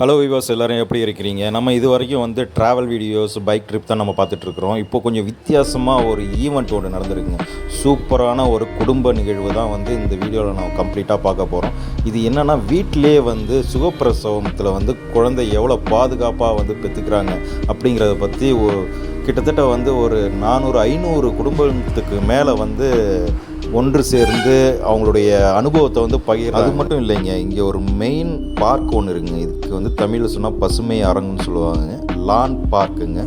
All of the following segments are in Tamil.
ஹலோ விவாஸ் எல்லோரும் எப்படி இருக்கிறீங்க? நம்ம இது வரைக்கும் வந்து ட்ராவல் வீடியோஸ் பைக் ட்ரிப் தான் நம்ம பார்த்துட்ருக்குறோம். இப்போ கொஞ்சம் வித்தியாசமாக ஒரு ஈவெண்ட் ஒன்று நடந்திருக்குங்க. சூப்பரான ஒரு குடும்ப நிகழ்வு தான் வந்து இந்த வீடியோவில் நம்ம கம்ப்ளீட்டாக பார்க்க போகிறோம் இது என்னென்னா வீட்டிலே வந்து சுகப்பிரசவத்தில் வந்து குழந்தை எவ்வளோ பாதுகாப்பாக வந்து பெற்றுக்கிறாங்க அப்படிங்கிறத பற்றி ஒரு கிட்டத்தட்ட வந்து ஒரு நானூறு ஐநூறு குடும்பத்துக்கு மேலே வந்து ஒன்று சேர்ந்து அவங்களுடைய அனுபவத்தை வந்து பகிர் அது மட்டும் இல்லைங்க. இங்கே ஒரு மெயின் பார்க் ஒன்று இருக்குங்க. இதுக்கு வந்து தமிழில் சொன்னால் பசுமை அரங்குன்னு சொல்லுவாங்க லான் பார்க்குங்க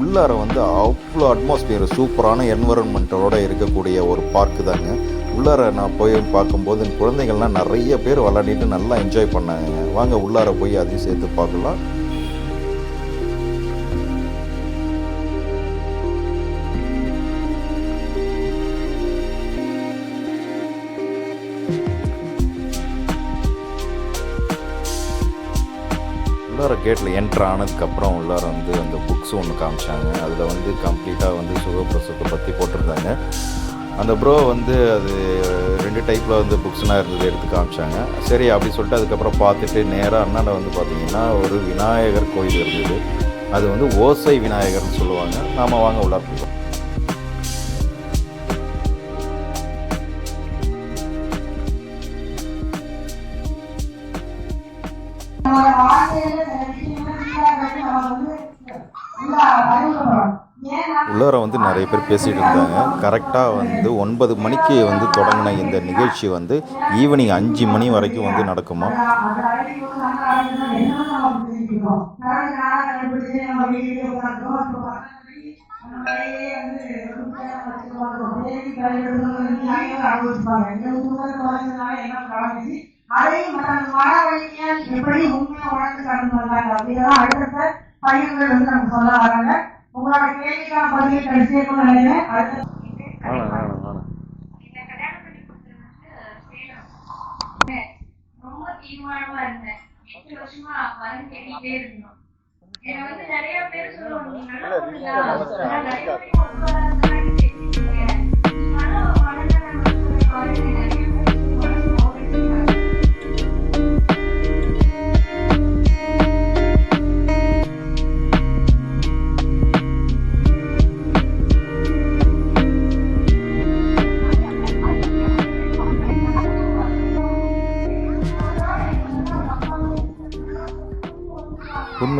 உள்ளார வந்து அவ்வளோ அட்மாஸ்பியர் சூப்பரான என்வரன்மெண்ட்டோடு இருக்கக்கூடிய ஒரு பார்க்கு தாங்க. உள்ளார நான் போய் பார்க்கும்போது என் குழந்தைகள்லாம் நிறைய பேர் விளாடிட்டு நல்லா என்ஜாய் பண்ணாங்க வாங்க உள்ளார போய் அதையும் சேர்த்து பார்க்கலாம். கேட்டில் என்ட்ரு ஆனதுக்கப்புறம் உள்ளார வந்து அந்த புக்ஸ் ஒன்று காமிச்சாங்க. அதில் வந்து கம்ப்ளீட்டாக வந்து சுகப்பிரசத்தை பற்றி போட்டிருந்தாங்க. அந்த ப்ரோ வந்து அது ரெண்டு டைப்பில் வந்து புக்ஸ்லாம் இருந்தது எடுத்து காமிச்சாங்க. சரி அப்படி சொல்லிட்டு அதுக்கப்புறம் பார்த்துட்டு நேராக அண்ணாண்ட வந்து பார்த்தீங்கன்னா ஒரு விநாயகர் கோயில் இருந்தது. அது வந்து ஓசை விநாயகர்னு சொல்லுவாங்க. நாம் வாங்க உள்ளார் போகிறோம் வந்து நிறைய பேர் பேசிகிட்டு இருந்தாங்க. கரெக்டாக வந்து ஒன்பது மணிக்கு வந்து தொடங்கின இந்த நிகழ்ச்சி வந்து ஈவினிங் அஞ்சு மணி வரைக்கும் வந்து நடக்குமா? அதையும் எப்படி உண்மையா உணர்ந்து கடந்து வந்தாங்க அப்படிங்கிறத அடுத்த பையன்கள் வந்து நமக்கு சொல்ல வராங்க. உங்களோட கேள்விக்கான பதிலை கடைசியாக நினைக்கிறேன் அடுத்த. ரொம்ப தீர்மானமா இருந்தேன். எட்டு வருஷமா வரன் தேடிட்டே இருந்தோம். என்ன வந்து நிறைய பேர் சொல்லுவாங்க நல்ல நிறைய பேர். ஆனா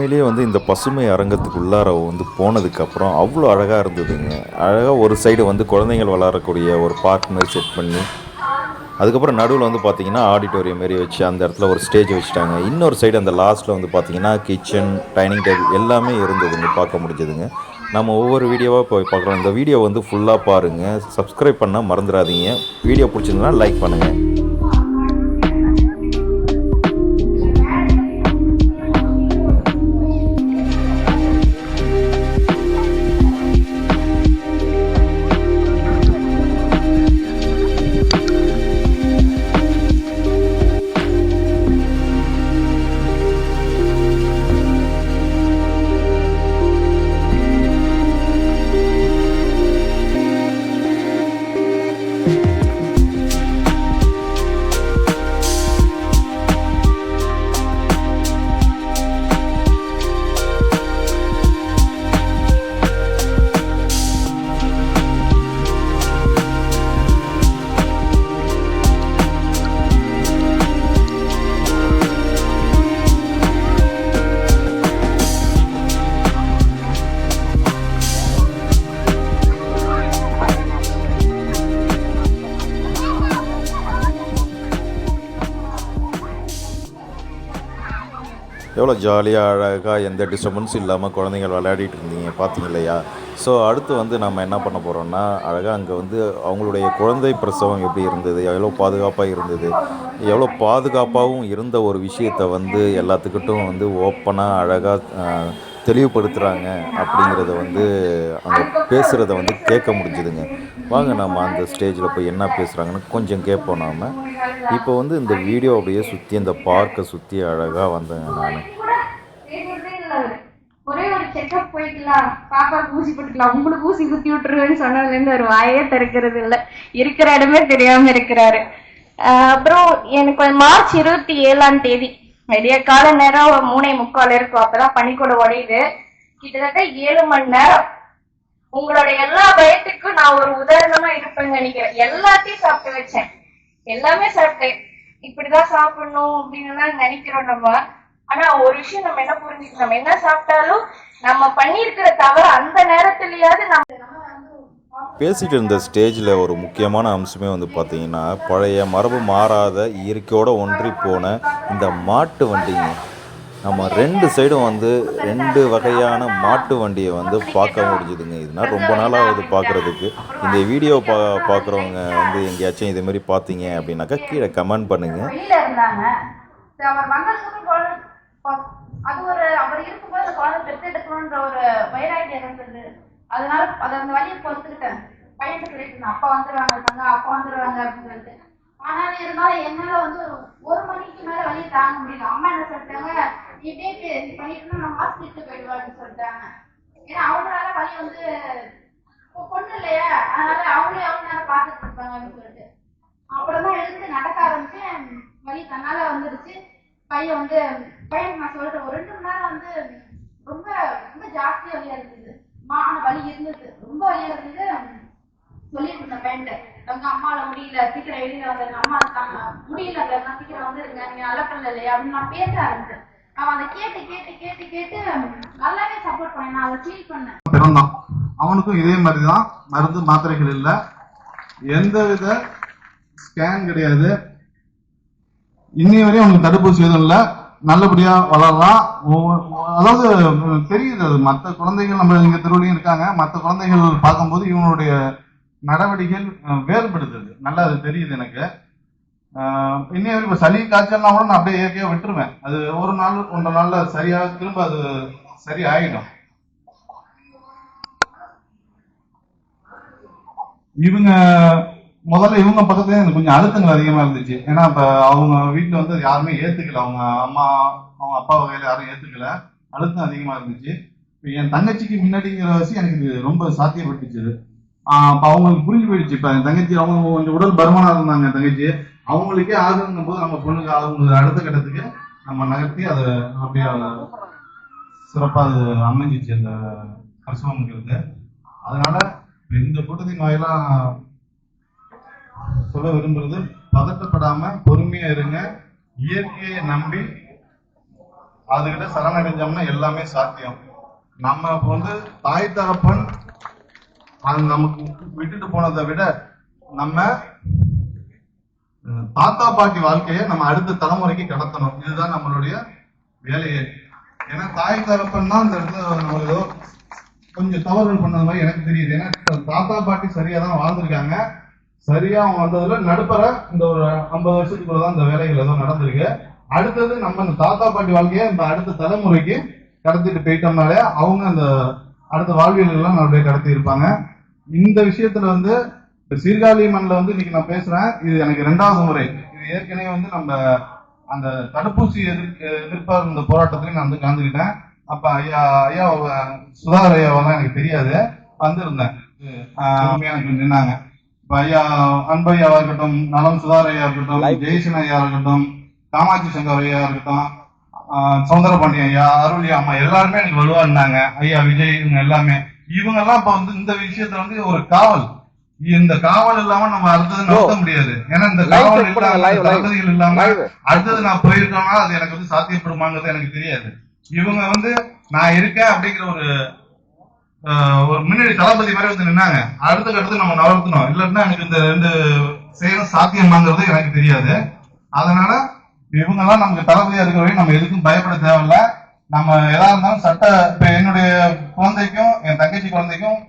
உண்மையிலேயே வந்து இந்த பசுமை அரங்கத்துக்கு உள்ளார வந்து போனதுக்கப்புறம் அவ்வளோ அழகாக இருந்ததுங்க. அழகாக ஒரு சைடு வந்து குழந்தைங்கள் விளாடக்கூடிய ஒரு பார்க் மாதிரி செட் பண்ணி அதுக்கப்புறம் நடுவில் வந்து பார்த்திங்கன்னா ஆடிட்டோரியம் மாரி வச்சு அந்த இடத்துல ஒரு ஸ்டேஜ் வச்சுட்டாங்க. இன்னொரு சைடு அந்த லாஸ்ட்டில் வந்து பார்த்திங்கன்னா கிச்சன் டைனிங் டேபிள் எல்லாமே இருந்ததுங்க பார்க்க முடிஞ்சதுங்க. நம்ம ஒவ்வொரு வீடியோவாக போய் பார்க்குறோம் இந்த வீடியோ வந்து ஃபுல்லாக பாருங்கள் சப்ஸ்கிரைப் பண்ணால் மறந்துடாதீங்க. வீடியோ பிடிச்சிருந்தனா லைக் பண்ணுங்கள் எவ்வளோ ஜாலியாக அழகாக எந்த டிஸ்டர்பன்ஸும் இல்லாமல் குழந்தைகள் விளையாடிட்டு இருந்தீங்க பார்த்தீங்க இல்லையா ஸோ அடுத்து வந்து நம்ம என்ன பண்ண போகிறோம்னா அழகாக அங்கே வந்து அவங்களுடைய குழந்தை பிரசவம் எப்படி இருந்தது எவ்வளோ பாதுகாப்பாக இருந்தது எவ்வளோ பாதுகாப்பாகவும் இருந்த ஒரு விஷயத்தை வந்து எல்லாத்துக்கிட்டும் வந்து ஓப்பனாக அழகாக தெளிவுபடுத்துகிறாங்க அப்படிங்கிறத வந்து அங்கே பேசுகிறத வந்து கேட்க முடிஞ்சுதுங்க. வாங்க நம்ம அந்த ஸ்டேஜில் போய் என்ன பேசுகிறாங்கன்னு கொஞ்சம் கேட்போம் நாம். இப்போ வந்து இந்த வீடியோ அப்படியே சுற்றி அந்த பார்க்கை சுற்றி அழகாக வந்தேங்க நான் பேசுறதே இல்ல அவரு. ஒரே ஒரு செக்கப் போய்க்கலாம். பாப்பாக்கு ஊசி போட்டுக்கலாம். உங்களுக்கு ஊசி குத்தி விட்டுருவேன்னு சொன்னதுல இருந்து ஒரு வாயே திறக்கிறது இல்ல. இருக்கிற இடமே தெரியாம இருக்கிறாரு. ஆஹ் அப்புறம் எனக்கு மார்ச் இருபத்தி ஏழாம் தேதி. வெடிய கால நேரம் ஒரு மூணே முக்கால் இருக்கும். அப்பதான் பனிக்கூட உடையுது. கிட்டத்தட்ட ஏழு மணி நேரம். உங்களோட எல்லா பயத்துக்கும் நான் ஒரு உதாரணமா இருப்பேன்னு நினைக்கிறேன். எல்லாத்தையும் சாப்பிட்டு வச்சேன். எல்லாமே சாப்பிட்டேன். இப்படிதான் சாப்பிடணும் அப்படின்னு எல்லாம் நினைக்கிறோம் நம்ம. ஆனா ஒரு விஷயம் நம்ம என்ன புரிஞ்சுக்கணும்? நம்ம என்ன சாப்பிட்டாலும் நம்ம பண்ணியிருக்கிற தவறு அந்த நேரத்திலயாவது நம்ம பேசிகிட்டு இருந்த ஸ்டேஜில் ஒரு முக்கியமான அம்சமே வந்து பார்த்தீங்கன்னா பழைய மரபு மாறாத இயற்கையோட ஒன்றி போன இந்த மாட்டு வண்டிங்க. நம்ம ரெண்டு சைடும் வந்து ரெண்டு வகையான மாட்டு வண்டியை வந்து பார்க்க முடிஞ்சுதுங்க. இதுனா ரொம்ப நாளாவது பார்க்குறதுக்கு. இந்த வீடியோ பா பார்க்குறவங்க வந்து எங்கேயாச்சும் இதே மாதிரி பார்த்தீங்க அப்படின்னாக்கா கீழே கமெண்ட் பண்ணுங்கள் அது ஒரு அவர் இருக்கும்போது அந்த குழந்தை பெற்றெடுக்கணுன்ற ஒரு வைராக்கியம் இருந்தது அதனால அதை அந்த வழியை பொறுத்துக்கிட்டேன். பையன் சொல்லிட்டு அப்பா வந்துடுவாங்க தங்க அப்பா வந்துடுவாங்க அப்படின்னு சொல்லிட்டு. ஆனாலும் இருந்தாலும் என்னால வந்து ஒரு ஒரு மணிக்கு மேல வழியை தாங்க முடியல. அம்மா என்ன சொல்லிட்டாங்க இப்படியே பே- இது பண்ணிட்டு நான் ஹாஸ்பிட்டல் போயிடுவான்னு சொல்லிட்டாங்க. ஏன்னா அவங்களால வழி வந்து பொண்ணு இல்லையா? அதனால அவங்களே அவங்க நேரம் பார்த்துட்டு இருப்பாங்க அப்படின்னு சொல்லிட்டு. அப்புறம்தான் எழுந்து நடக்க ஆரம்பிச்சேன். வழி தன்னால வந்துடுச்சு பையன் வந்து பையனுக்கு நான் சொல்றேன் ஒரு ரெண்டு மணி நேரம் வந்து ரொம்ப ரொம்ப ஜாஸ்தியா வழியா இருந்தது. மான வலி இருந்தது. ரொம்ப வழியா இருந்தது சொல்லிட்டு இருந்தேன் பையன்ட்ட தங்க அம்மால முடியல சீக்கிரம் வெளியில வந்துருங்க அம்மா இருக்காங்க. முடியல அக்கா, சீக்கிரம் வந்துருங்க நீங்க அலப்பல்ல இல்லையா? அப்படின்னு நான் பேச ஆரம்பிச்சேன். அவன் அதை கேட்டு கேட்டு கேட்டு கேட்டு நல்லாவே சப்போர்ட் பண்ணேன். நான் அதை ஃபீல் பண்ணேன். பிறந்தான் அவனுக்கும் இதே மாதிரி தான் மருந்து மாத்திரைகள் இல்லை. எந்த வித ஸ்கேன் கிடையாது. இன்னி வரையும் அவனுக்கு தடுப்பூசி எதுவும் இல்லை. நல்லபடியா வளரலாம். அதாவது தெரியுது அது. மற்ற குழந்தைகள் நம்ம இங்க தெருவுலையும் இருக்காங்க. மற்ற குழந்தைகள் பார்க்கும்போது இவனுடைய நடவடிக்கைகள் வேறுபடுது நல்லா அது தெரியுது எனக்கு. ஆஹ், இப்போ வரைக்கும் இப்ப சளி காய்ச்சல்னா கூட நான் அப்படியே இயற்கையா விட்டுருவேன். அது ஒரு நாள் ஒன்றரை நாள்ல சரியா திரும்ப அது சரி ஆயிடும். இவங்க முதல்ல இவங்க பக்கத்துல எனக்கு கொஞ்சம் அழுத்தங்கள் அதிகமா இருந்துச்சு. ஏன்னா இப்ப அவங்க வீட்டுல வந்து யாருமே ஏத்துக்கல. அவங்க அம்மா அவங்க அப்பா வகையில யாரும் ஏத்துக்கல. அழுத்தம் அதிகமா இருந்துச்சு. இப்போ என் தங்கச்சிக்கு முன்னாடிங்கிற வச்சு எனக்கு இது ரொம்ப சாத்தியப்பட்டுச்சு இது. அப்ப அவங்களுக்கு புரிஞ்சு போயிடுச்சு. இப்ப என் தங்கச்சி அவங்க கொஞ்சம் உடல் பருமனா இருந்தாங்க என் தங்கச்சி. அவங்களுக்கே ஆகுங்கும் போது நம்ம பொண்ணுக்கு அவங்க அடுத்த கட்டத்துக்கு நம்ம நகர்த்தி அதை அப்படியே சிறப்பா அது அமைஞ்சிச்சு அந்த பிரசவங்கிறது அதனால இந்த கூட்டத்தின் வாயிலா சொல்ல விரும்புறது பதட்டப்படாம பொறுமையா இருங்க. இயற்கையை நம்பி அதுகிட்ட சரணடைஞ்சோம்னா எல்லாமே சாத்தியம். நம்ம வந்து தாய் தகப்பன் அது நமக்கு விட்டுட்டு போனதை விட நம்ம தாத்தா பாட்டி வாழ்க்கையை நம்ம அடுத்த தலைமுறைக்கு கடத்தணும். இதுதான் நம்மளுடைய வேலையே. ஏன்னா தாய் தகப்பன் தான் இந்த இடத்துல நம்ம ஏதோ கொஞ்சம் தவறுகள் பண்ணது மாதிரி எனக்கு தெரியுது. ஏன்னா தாத்தா பாட்டி சரியா தான் வாழ்ந்திருக்காங்க. சரியா அவங்க வந்ததுல நடுப்பற இந்த ஒரு ஐம்பது வருஷத்துக்குள்ளதான் இந்த வேலைகள் ஏதோ நடந்திருக்கு. அடுத்தது நம்ம இந்த தாத்தா பாட்டி வாழ்க்கையை இந்த அடுத்த தலைமுறைக்கு கடத்திட்டு போயிட்டோம்னாலே அவங்க அந்த அடுத்த வாழ்வியல் எல்லாம் நல்லபடியா கடத்தி இருப்பாங்க. இந்த விஷயத்துல வந்து சீர்காழி மண்ணில் வந்து இன்னைக்கு நான் பேசுறேன். இது எனக்கு ரெண்டாவது முறை. இது ஏற்கனவே வந்து நம்ம அந்த தடுப்பூசி எதிர் எதிர்ப்பார் இந்த போராட்டத்திலையும் நான் வந்து கலந்துக்கிட்டேன். அப்ப ஐயா ஐயா சுதாகர் ஐயாவை தான் எனக்கு தெரியாது. வந்திருந்தேன். எனக்கு நின்னாங்க. ஐயா அன்பு ஐயாவா இருக்கட்டும் நலம் சுதாகர் ஐயா இருக்கட்டும் ஜெயசன் ஐயா இருக்கட்டும் காமாட்சி சங்கர் ஐயா இருக்கட்டும் ஆஹ் சௌந்தரபாண்டியன் ஐயா அருள்யா அம்மா எல்லாருமே எனக்கு வலுவா இருந்தாங்க ஐயா விஜய் இவங்க எல்லாமே. இவங்க எல்லாம் இப்ப வந்து இந்த விஷயத்துல வந்து ஒரு காவல். இந்த காவல் இல்லாம நம்ம அடுத்தது நடத்த முடியாது. ஏன்னா இந்த காவல் இல்லாம தளபதிகள் இல்லாம அடுத்தது நான் போயிருக்கேன்னா அது எனக்கு வந்து சாத்தியப்படுமாங்கிறது எனக்கு தெரியாது. இவங்க வந்து நான் இருக்கேன் அப்படிங்கிற ஒரு முன்னாடி தளபதி மாதிரி வந்து நின்னாங்க. அடுத்த கட்டத்துக்கு நம்ம நகர்த்தணும். இல்லைன்னா எனக்கு இந்த ரெண்டு செயலும் சாத்தியமாங்கிறது எனக்கு தெரியாது. அதனால இவங்க எல்லாம் நமக்கு தளபதியா இருக்கிற வரையும் நம்ம எதுக்கும் பயப்பட தேவையில்ல. நம்ம எதா இருந்தாலும் சட்ட இப்ப என்னுடைய குழந்தைக்கும் என் தங்கச்சி குழந்தைக்கும்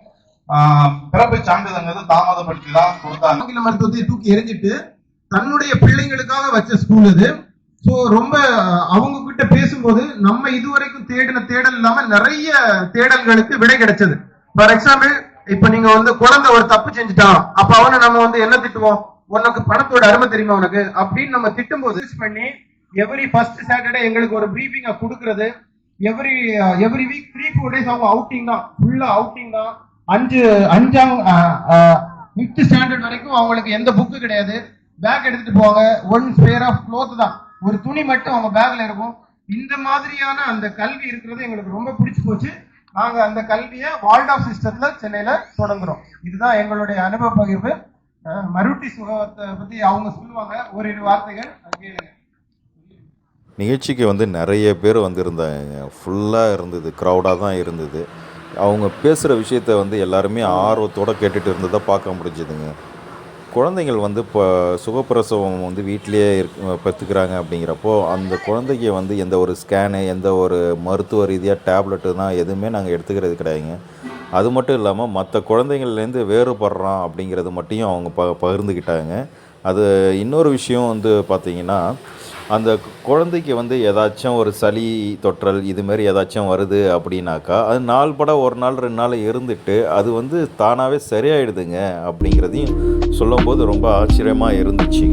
பிறப்பு சான்றிதழ்ங்கிறது தாமதப்படுத்தி தான் கொடுத்தாங்க. ஆங்கில மருத்துவத்தை தூக்கி எரிஞ்சிட்டு தன்னுடைய பிள்ளைங்களுக்காக வச்ச ஸ்கூல் இது ஸோ ரொம்ப அவங்க கிட்ட பேசும்போது நம்ம இதுவரைக்கும் தேடின தேடல் இல்லாம நிறைய தேடல்களுக்கு விடை கிடைச்சது. ஃபார் எக்ஸாம்பிள் இப்ப நீங்க வந்து குழந்தை ஒரு தப்பு செஞ்சுட்டான். அப்ப அவனை நம்ம வந்து என்ன திட்டுவோம்? உனக்கு பணத்தோட அருமை தெரியுமா உனக்கு? அப்படின்னு நம்ம திட்டும்போது போது பண்ணி எவ்ரி ஃபர்ஸ்ட் சாட்டர்டே எங்களுக்கு ஒரு பிரீஃபிங்கை கொடுக்கறது. Every every week three four days அவங்க அவுட்டிங் தான். ஃபுல்லா அவுட்டிங் தான். அஞ்சு அஞ்சாம் ஃபிஃப்த் ஸ்டாண்டர்ட் வரைக்கும் அவங்களுக்கு எந்த புக்கு கிடையாது. பேக் எடுத்துட்டு போவாங்க ஒன் ஸ்பேர் ஆஃப் க்ளோத் தான். ஒரு துணி மட்டும் அவங்க பேக்ல இருக்கும். இந்த மாதிரியான அந்த கல்வி இருக்கிறது எங்களுக்கு ரொம்ப பிடிச்சு போச்சு. நாங்க அந்த கல்வியை வால்ட் ஆஃப் சிஸ்டத்துல சென்னையில தொடங்குறோம். இதுதான் எங்களுடைய அனுபவ பகிர்வு. மருட்டி சுகத்தை பத்தி அவங்க சொல்லுவாங்க. ஓரிரு வார்த்தைகள் கேளுங்க. நிகழ்ச்சிக்கு வந்து நிறைய பேர் வந்திருந்தாங்க. ஃபுல்லாக இருந்தது க்ரௌடாக தான் இருந்தது. அவங்க பேசுகிற விஷயத்த வந்து எல்லாருமே ஆர்வத்தோடு கேட்டுகிட்டு இருந்ததை பார்க்க முடிஞ்சுதுங்க. குழந்தைகள் வந்து இப்போ சுகப்பிரசவம் வந்து வீட்டிலேயே இருக் பெற்றுக்கிறாங்க அப்படிங்கிறப்போ அந்த குழந்தைக்கு வந்து எந்த ஒரு ஸ்கேனு எந்த ஒரு மருத்துவ ரீதியாக டேப்லெட்டு தான் எதுவுமே நாங்கள் எடுத்துக்கிறது கிடையாதுங்க. அது மட்டும் இல்லாமல் மற்ற குழந்தைங்கள்லேருந்து வேறுபடுறான் அப்படிங்கிறது மட்டும் அவங்க ப பகிர்ந்துக்கிட்டாங்க. அது இன்னொரு விஷயம் வந்து பார்த்திங்கன்னா அந்த குழந்தைக்கு வந்து ஏதாச்சும் ஒரு சளி தொற்றல் இதுமாரி ஏதாச்சும் வருது அப்படின்னாக்கா அது நாள் பட ஒரு நாள் ரெண்டு நாள் இருந்துட்டு அது வந்து தானாகவே சரியாயிடுதுங்க அப்படிங்கிறதையும் சொல்லும்போது ரொம்ப ஆச்சரியமாக இருந்துச்சு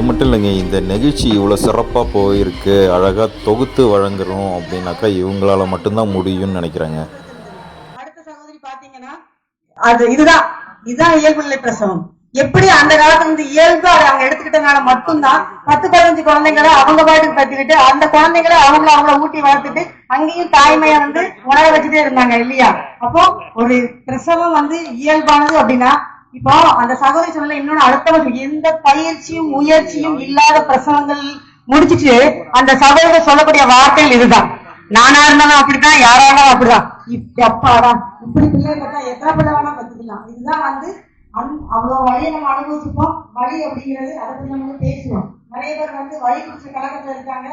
அது மட்டும் இல்லைங்க இந்த நிகழ்ச்சி இவ்வளோ சிறப்பாக போயிருக்கு அழகாக தொகுத்து வழங்குறோம் அப்படின்னாக்கா இவங்களால மட்டும்தான் முடியும்னு நினைக்கிறாங்க. அடுத்த சகோதரி பாத்தீங்கன்னா அது இதுதான் இதுதான் இயல்பு நிலை பிரசவம். எப்படி அந்த காலத்துல இருந்து இயல்பா அதை அவங்க எடுத்துக்கிட்டனால மட்டும்தான் பத்து பதினஞ்சு குழந்தைங்களை அவங்க பாட்டுக்கு பத்திக்கிட்டு அந்த குழந்தைங்களை அவங்கள அவங்கள ஊட்டி வளர்த்துட்டு அங்கேயும் தாய்மைய வந்து உணர வச்சுட்டே இருந்தாங்க இல்லையா? அப்போ ஒரு பிரசவம் வந்து இயல்பானது அப்படின்னா இப்போ அந்த சகோதரி சொன்ன இன்னொன்னு அடுத்தவங்க எந்த பயிற்சியும் முயற்சியும் இல்லாத பிரசவங்கள் முடிச்சுட்டு அந்த சகோதரர் சொல்லக்கூடிய வார்த்தைகள் இதுதான். நானா இருந்தாலும் அப்படிதான் யாரா இருந்தாலும் அப்படிதான் இப்ப அப்பாடா இப்படி பிள்ளை பார்த்தா எத்தனை பிள்ளை வேணா பத்துக்கலாம் இதுதான் வந்து அவ்வளவு வழியை நம்ம அனுபவிச்சுப்போம் வழி அப்படிங்கிறது அதை பத்தி நம்ம பேசுவோம். நிறைய பேர் வந்து வழி குறிச்ச கழகத்துல இருக்காங்க.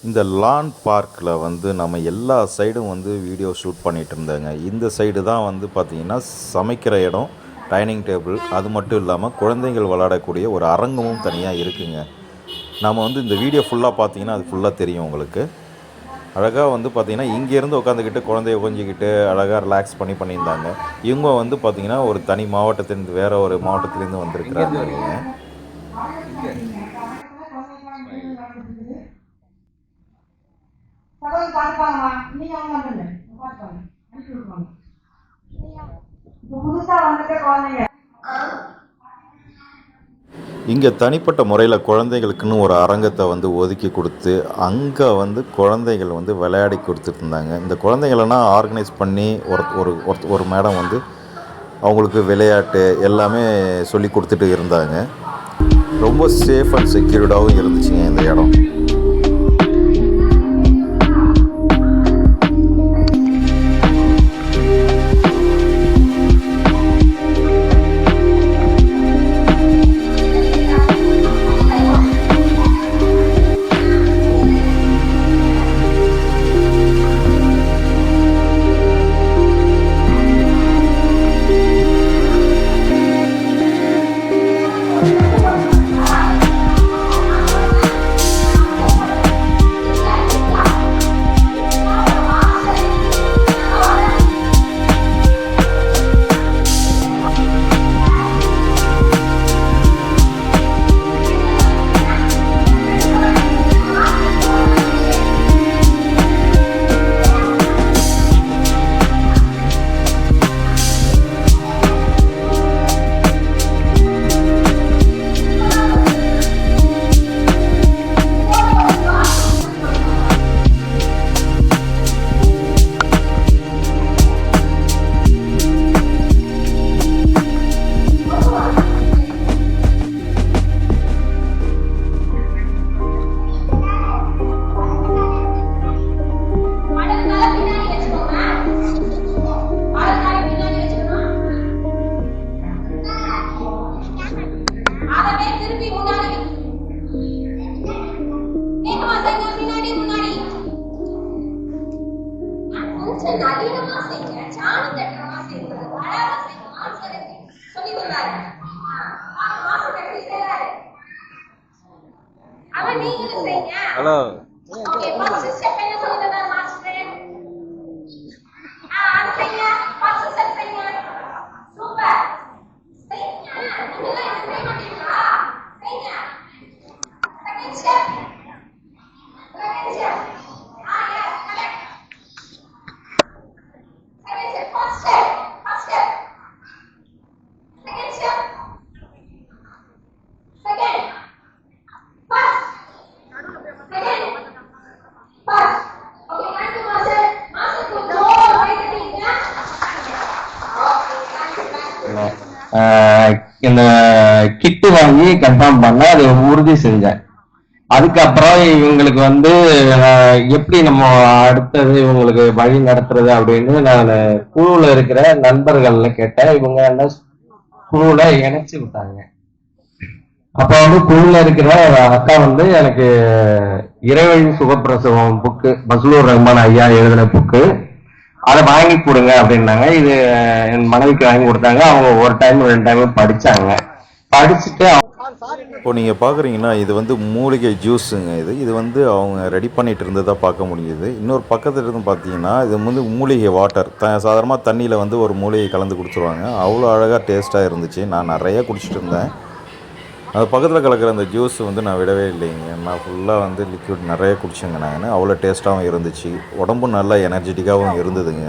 இந்த லான் பார்க்கில் வந்து நம்ம எல்லா சைடும் வந்து வீடியோ ஷூட் பண்ணிகிட்டு இருந்தாங்க. இந்த சைடு தான் வந்து பார்த்திங்கன்னா சமைக்கிற இடம். டைனிங் டேபிள் அது மட்டும் இல்லாமல் குழந்தைகள் விளையாடக்கூடிய ஒரு அரங்கமும் தனியாக இருக்குங்க. நம்ம வந்து இந்த வீடியோ ஃபுல்லாக பார்த்தீங்கன்னா அது ஃபுல்லாக தெரியும் உங்களுக்கு. அழகாக வந்து பார்த்திங்கன்னா இங்கேருந்து உட்காந்துக்கிட்டு குழந்தைய கொஞ்சிக்கிட்டு அழகாக ரிலாக்ஸ் பண்ணி பண்ணியிருந்தாங்க. இவங்க வந்து பார்த்திங்கன்னா ஒரு தனி மாவட்டத்திலேருந்து வேற ஒரு மாவட்டத்திலேருந்து வந்திருக்கிறாங்க. இவங்க நீங்க அவங்க வந்துருங்க பார்ப்பாங்க அனுப்பி விடுவாங்க இப்ப புதுசா வந்துட்ட குழந்தைங்க. இங்கே தனிப்பட்ட முறையில் குழந்தைகளுக்குன்னு ஒரு அரங்கத்தை வந்து ஒதுக்கி கொடுத்து அங்கே வந்து குழந்தைகள் வந்து விளையாடி கொடுத்துருந்தாங்க இந்த குழந்தைங்களெல்லாம் ஆர்கனைஸ் பண்ணி ஒரு ஒரு- ஒரு மேடம் வந்து அவங்களுக்கு விளையாட்டு எல்லாமே சொல்லி கொடுத்துட்டு இருந்தாங்க. ரொம்ப சேஃப் அண்ட் செக்யூர்டாகவும் இருந்துச்சுங்க இந்த இடம். அதுக்கப்புறம் இவங்களுக்கு வந்து எப்படி நம்ம அடுத்தது இவங்களுக்கு வழி நடத்துறது அப்படின்னு நான் குழுவில் இருக்கிற நண்பர்கள்ல கேட்டேன். இவங்க என்ன குழுவில் இணைச்சு விட்டாங்க. அப்ப வந்து குழுல இருக்கிற அக்கா வந்து எனக்கு இறைவழி சுகப்பிரசவம் புக்கு பஸ்லூர் ரஹ்மான் ஐயா எழுதின புக்கு அதை வாங்கி கொடுங்க அப்படின்னாங்க. இது என் மனைவிக்கு வாங்கி கொடுத்தாங்க. அவங்க ஒரு டைம் ரெண்டு டைம் படிச்சாங்க. படிச்சுட்டு இப்போ நீங்கள் பார்க்குறீங்கன்னா இது வந்து மூலிகை ஜூஸுங்க இது. இது வந்து அவங்க ரெடி பண்ணிட்டு இருந்ததாக பார்க்க முடியுது. இன்னொரு பக்கத்தில் இருந்து பார்த்தீங்கன்னா இது வந்து மூலிகை வாட்டர். த சாதாரணமாக தண்ணியில் வந்து ஒரு மூலிகை கலந்து கொடுத்துருவாங்க அவ்வளோ அழகாக டேஸ்ட்டாக இருந்துச்சு. நான் நிறைய குடிச்சிட்டு இருந்தேன். அது பக்கத்தில் கலக்கிற அந்த ஜூஸ் வந்து நான் விடவே இல்லைங்க. நான் ஃபுல்லாக வந்து லிக்விட் நிறைய குடிச்சேங்க நான். அவ்வளோ டேஸ்ட்டாகவும் இருந்துச்சு. உடம்பும் நல்லா எனர்ஜெட்டிக்காகவும் இருந்ததுங்க.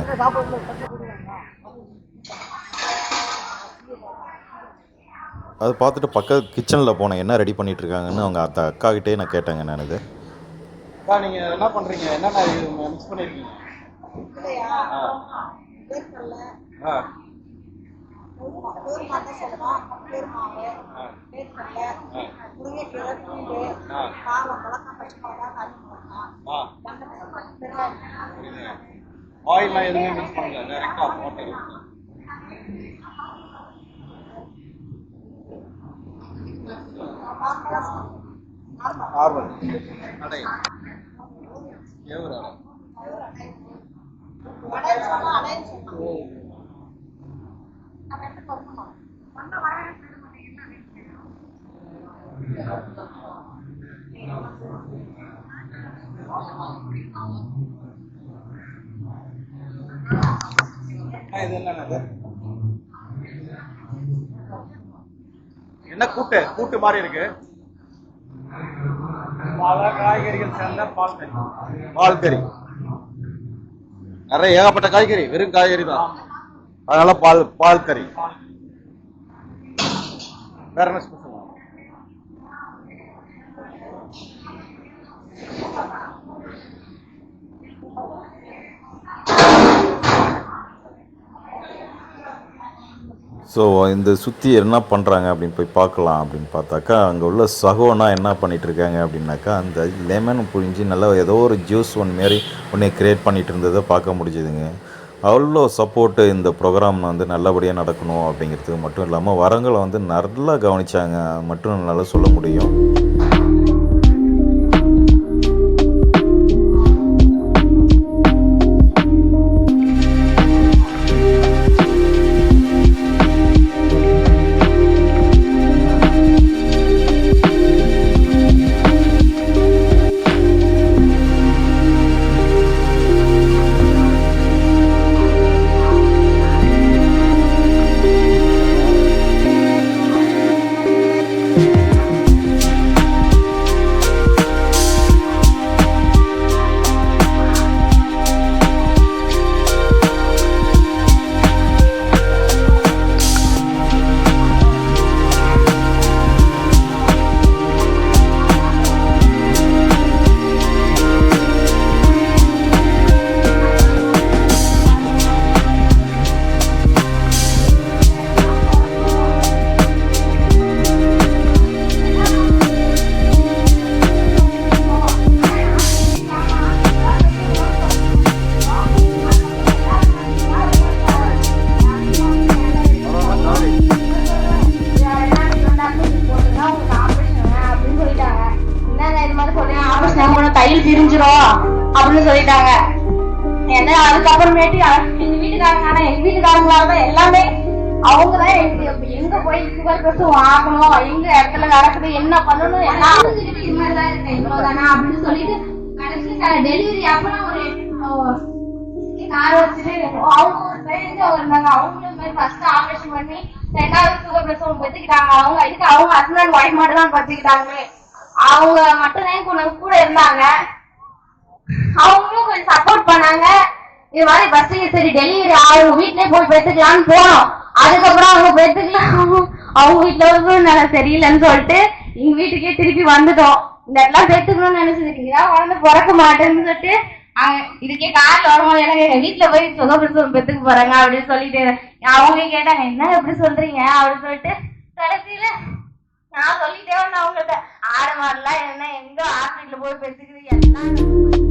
அது பார்த்துட்டு பக்கத்து கிச்சனில் போனேன் என்ன ரெடி பண்ணிட்டு இருக்காங்கன்னு அவங்க அந்த அக்கா கிட்டே நான் கேட்டேங்க நான் இது அக்கா என்ன என்னென்ன மிக்ஸ் ஆ. எதுவுமே மிக்ஸ் பண்ணல வாட்டர் நார்மல் அடை எவ்வளோ இது என்ன கூட்டு? கூட்டு மாதிரி இருக்கு. பல காய்கறிகள் சேர்ந்த பால் கறி. பால் கறி. நிறைய ஏகப்பட்ட காய்கறி. வெறும் காய்கறி தான். அதனால பால் பால் கறி. வேற என்ன ஸோ இந்த சுற்றி என்ன பண்ணுறாங்க அப்படின்னு போய் பார்க்கலாம் அப்படின்னு பார்த்தாக்கா அங்கே உள்ள சகோனா என்ன பண்ணிகிட்ருக்காங்க இருக்காங்க அப்படின்னாக்கா அந்த லெமன் புழிஞ்சு நல்லா ஏதோ ஒரு ஜூஸ் ஒன் மாரி ஒன்று க்ரியேட் பண்ணிகிட்டு இருந்ததை பார்க்க முடிஞ்சுதுங்க. அவ்வளோ சப்போர்ட்டு இந்த ப்ரோக்ராம் வந்து நல்லபடியாக நடக்கணும் அப்படிங்கிறதுக்கு மட்டும் இல்லாமல் வரங்களை வந்து நல்லா கவனிச்சாங்க. மட்டும் என்னால் சொல்ல முடியும். அப்படின்னு சொல்லிட்டாங்க என்ன அதுக்கப்புறமேட்டு எங்க வீட்டுக்காரங்க ஆனா எங்க வீட்டுக்காரங்களால தான் எல்லாமே அவங்க தான் எங்க போய் சுகர் பிரஸ் வாங்கணும் எங்க இடத்துல நடக்குது என்ன பண்ணணும் எல்லாம் இது மாதிரி தான் இருக்கேன் இவ்வளவுதானா அப்படின்னு சொல்லிட்டு கடைசி டெலிவரி அப்பெல்லாம் ஒரு கார் வச்சுட்டு அவங்க ஒரு பேருந்து இருந்தாங்க அவங்களும் மாதிரி ஃபர்ஸ்ட் ஆபரேஷன் பண்ணி ரெண்டாவது சுகர் பிரசவம் பெற்றுக்கிட்டாங்க அவங்க இதுக்கு அவங்க ஹஸ்பண்ட் ஒய்ஃப் மட்டும் தான் பெற்றுக்கிட்டாங்களே அவங்க மட்டும் தான் கூட இருந்தாங்க அவங்களும் கொஞ்சம் சப்போர்ட் பண்ணாங்க. இது மாதிரி ஃபர்ஸ்ட் சரி டெலிவரி அவங்க வீட்லயே போய் பெற்றுக்கலாம்னு போனோம். அதுக்கப்புறம் அவங்க பெற்றுக்கலாம். அவங்க வீட்டுல ஒரு நல்லா சரியில்லைன்னு சொல்லிட்டு எங்க வீட்டுக்கே திருப்பி வந்துட்டோம். இந்த இடத்துல பெற்றுக்கணும்னு நினைச்சதுக்கு குழந்தை பிறக்க மாட்டேன்னு சொல்லிட்டு இதுக்கே கார்ல வரும்போது எனக்கு எங்க வீட்டுல போய் சுகப்பிரசவம் பெத்துக்கு போறாங்க அப்படின்னு சொல்லிட்டு அவங்க கேட்டாங்க என்ன எப்படி சொல்றீங்க? அப்படின்னு சொல்லிட்டு கடைசியில நான் சொல்லிட்டே வந்தேன் அவங்கள்ட்ட. ஆடு மாடுலாம் என்ன எங்க ஹாஸ்பிட்டல் போய் பெத்துக்குது எல்லாம்